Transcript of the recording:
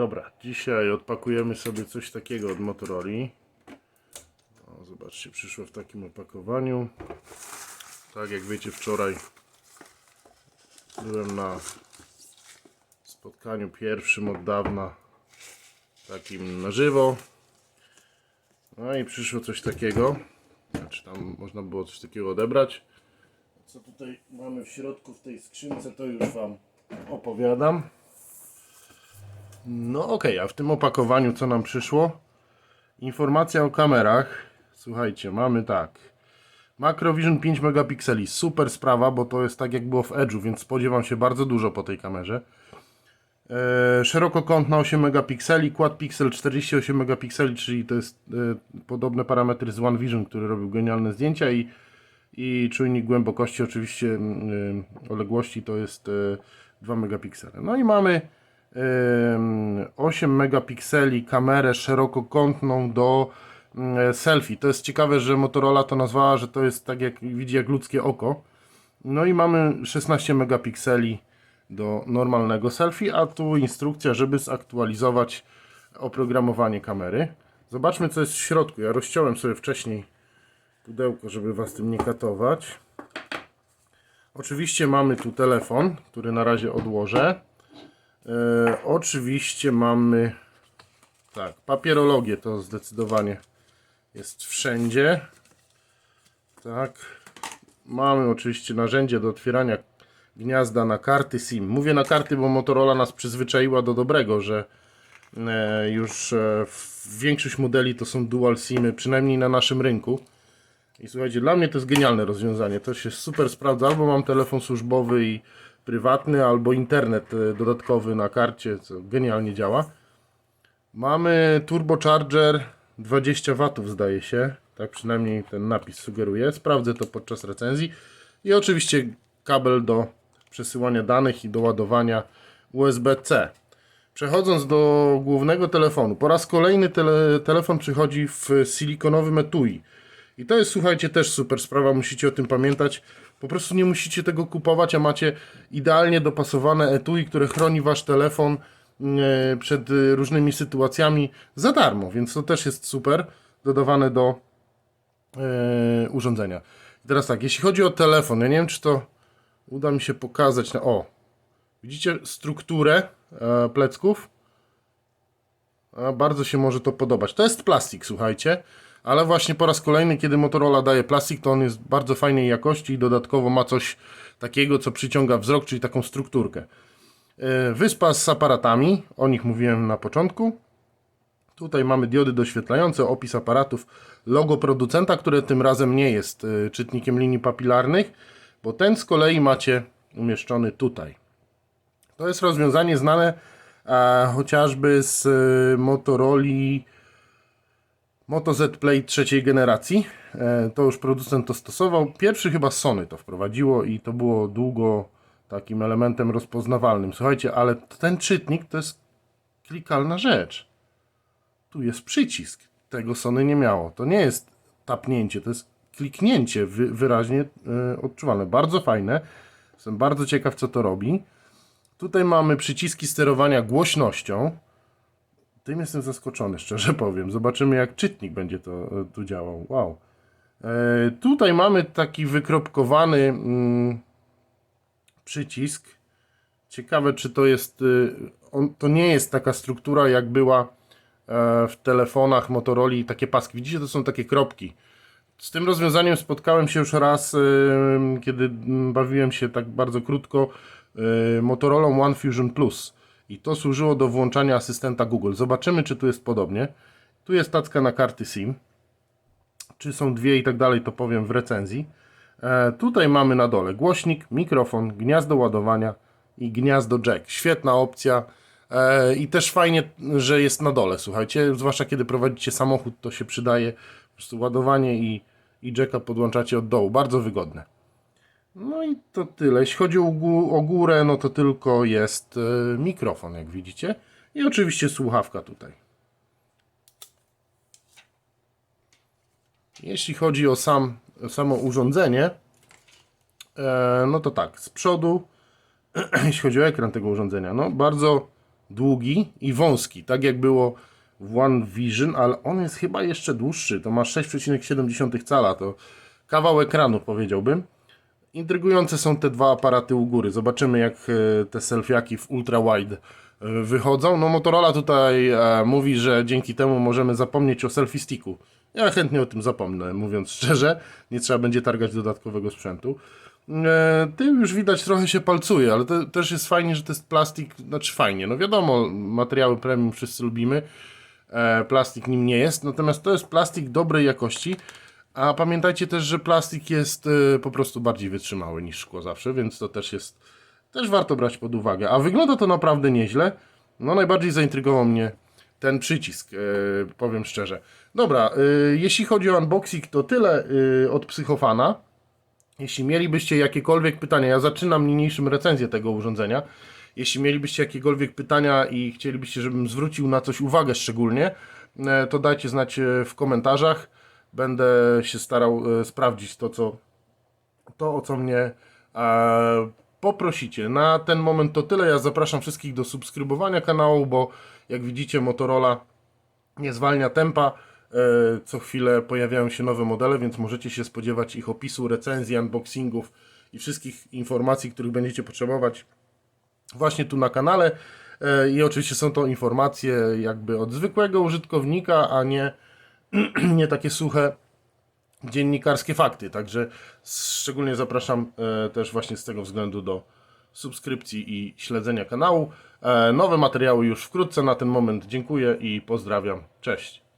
Dobra, dzisiaj odpakujemy sobie coś takiego od Motorola. O, zobaczcie, przyszło w takim opakowaniu. Tak jak wiecie, wczoraj byłem na spotkaniu pierwszym od dawna, takim na żywo. No i przyszło coś takiego. Znaczy tam można było coś takiego odebrać. Co tutaj mamy w środku w tej skrzynce, to już Wam opowiadam. No okej, a w tym opakowaniu co nam przyszło? Informacja o kamerach. Słuchajcie, mamy tak. Macrovision 5 megapikseli. Super sprawa, bo to jest tak jak było w Edge'u, więc spodziewam się bardzo dużo po tej kamerze. Eee, szerokokątna 8 megapikseli, quad pixel 48 megapikseli, czyli to jest e, podobne parametry z OneVision, który robił genialne zdjęcia i, i czujnik głębokości oczywiście mm, e, odległości to jest e, 2 megapiksele. No i mamy 8 megapikseli kamerę szerokokątną do mm, selfie. To jest ciekawe, że Motorola to nazwała, że to jest tak jak widzi jak ludzkie oko. No i mamy 16 megapikseli do normalnego selfie, a tu instrukcja, żeby zaktualizować oprogramowanie kamery. Zobaczmy co jest w środku. Ja rozciąłem sobie wcześniej pudełko, żeby Was tym nie katować. Oczywiście mamy tu telefon, który na razie odłożę. E, oczywiście mamy tak, papierologię to zdecydowanie jest wszędzie. Tak. Mamy oczywiście narzędzie do otwierania gniazda na karty SIM. Mówię na karty, bo Motorola nas przyzwyczaiła do dobrego, że e, już e, większość modeli to są dual SIMy, przynajmniej na naszym rynku. I słuchajcie, dla mnie to jest genialne rozwiązanie. To się super sprawdza. Albo mam telefon służbowy i prywatny, albo internet e, dodatkowy na karcie, co genialnie działa. Mamy turbocharger 20 W zdaje się. Tak przynajmniej ten napis sugeruje. Sprawdzę to podczas recenzji. I oczywiście kabel do przesyłania danych i do ładowania USB-C. Przechodząc do głównego telefonu, po raz kolejny tele, telefon przychodzi w silikonowym etui. I to jest, słuchajcie, też super sprawa, musicie o tym pamiętać. Po prostu nie musicie tego kupować, a macie idealnie dopasowane etui, które chroni wasz telefon e, przed e, różnymi sytuacjami za darmo, więc to też jest super, dodawane do e, urządzenia. I teraz tak, jeśli chodzi o telefon, ja nie wiem, czy to uda mi się pokazać. Na, o, widzicie strukturę plecków? A bardzo się może to podobać. To jest plastik, słuchajcie, ale właśnie po raz kolejny, kiedy Motorola daje plastik, to on jest bardzo fajnej jakości i dodatkowo ma coś takiego, co przyciąga wzrok, czyli taką strukturkę. E, Wyspa z aparatami, o nich mówiłem na początku. Tutaj mamy diody doświetlające, opis aparatów, logo producenta, które tym razem nie jest e, czytnikiem linii papilarnych, bo ten z kolei macie umieszczony tutaj. To jest rozwiązanie znane e, chociażby z e, Motorola Moto Z Play trzeciej generacji. E, to już producent to stosował. Pierwszy chyba Sony to wprowadziło i to było długo takim elementem rozpoznawalnym. Słuchajcie, ale ten czytnik to jest klikalna rzecz. Tu jest przycisk. Tego Sony nie miało. To nie jest tapnięcie, to jest kliknięcie wy, wyraźnie e, odczuwalne. Bardzo fajne. Jestem bardzo ciekaw, co to robi. Tutaj mamy przyciski sterowania głośnością. Tym jestem zaskoczony, szczerze powiem. Zobaczymy, jak czytnik będzie to e, tu działał. Wow. E, tutaj mamy taki wykropkowany mm, przycisk. Ciekawe, czy to jest. y, On, to nie jest taka struktura, jak była e, w telefonach Motorola, takie paski. Widzicie, to są takie kropki. Z tym rozwiązaniem spotkałem się już raz, y, kiedy bawiłem się tak bardzo krótko y, Motorola One Fusion Plus. I to służyło do włączania asystenta Google. Zobaczymy, czy tu jest podobnie. Tu jest tacka na karty SIM. Czy są dwie i tak dalej, to powiem w recenzji. E, tutaj mamy na dole głośnik, mikrofon, gniazdo ładowania i gniazdo jack. Świetna opcja. E, I też fajnie, że jest na dole, słuchajcie. Zwłaszcza kiedy prowadzicie samochód, to się przydaje. Po prostu ładowanie i, i jacka podłączacie od dołu. Bardzo wygodne. No i to tyle. Jeśli chodzi o, gó- o górę, no to tylko jest e, mikrofon, jak widzicie. I oczywiście słuchawka tutaj. Jeśli chodzi o sam, samo urządzenie, e, no to tak, z przodu, jeśli chodzi o ekran tego urządzenia, no bardzo długi i wąski, tak jak było w One Vision, ale on jest chyba jeszcze dłuższy, to ma 6,7 cala, to kawał ekranu powiedziałbym. Intrygujące są te dwa aparaty u góry. Zobaczymy jak e, te selfiaki w ultra wide e, wychodzą. No Motorola tutaj e, mówi, że dzięki temu możemy zapomnieć o selfie sticku. Ja chętnie o tym zapomnę, mówiąc szczerze. Nie trzeba będzie targać dodatkowego sprzętu. Tył już widać trochę się palcuje, ale to też jest fajnie, że to jest plastik, znaczy fajnie, no wiadomo, materiały premium wszyscy lubimy, plastik nim nie jest, natomiast to jest plastik dobrej jakości, a pamiętajcie też, że plastik jest e, po prostu bardziej wytrzymały niż szkło zawsze, więc to też jest, też warto brać pod uwagę, a wygląda to naprawdę nieźle, no najbardziej zaintrygował mnie ten przycisk, e, powiem szczerze. Dobra, e, jeśli chodzi o unboxing, to tyle od Psychofana. Jeśli mielibyście jakiekolwiek pytania, ja zaczynam niniejszym recenzję tego urządzenia. Jeśli mielibyście jakiekolwiek pytania i chcielibyście, żebym zwrócił na coś uwagę szczególnie, to dajcie znać w komentarzach. Będę się starał e, sprawdzić to, co, to o co mnie e, poprosicie. Na ten moment to tyle. Ja zapraszam wszystkich do subskrybowania kanału, bo jak widzicie, Motorola nie zwalnia tempa. E, Co chwilę pojawiają się nowe modele, więc możecie się spodziewać ich opisu, recenzji, unboxingów i wszystkich informacji, których będziecie potrzebować właśnie tu na kanale. I oczywiście są to informacje jakby od zwykłego użytkownika, a nie, nie takie suche dziennikarskie fakty. Także szczególnie zapraszam e, też właśnie z tego względu do subskrypcji i śledzenia kanału. E, Nowe materiały już wkrótce. Na ten moment dziękuję i pozdrawiam. Cześć.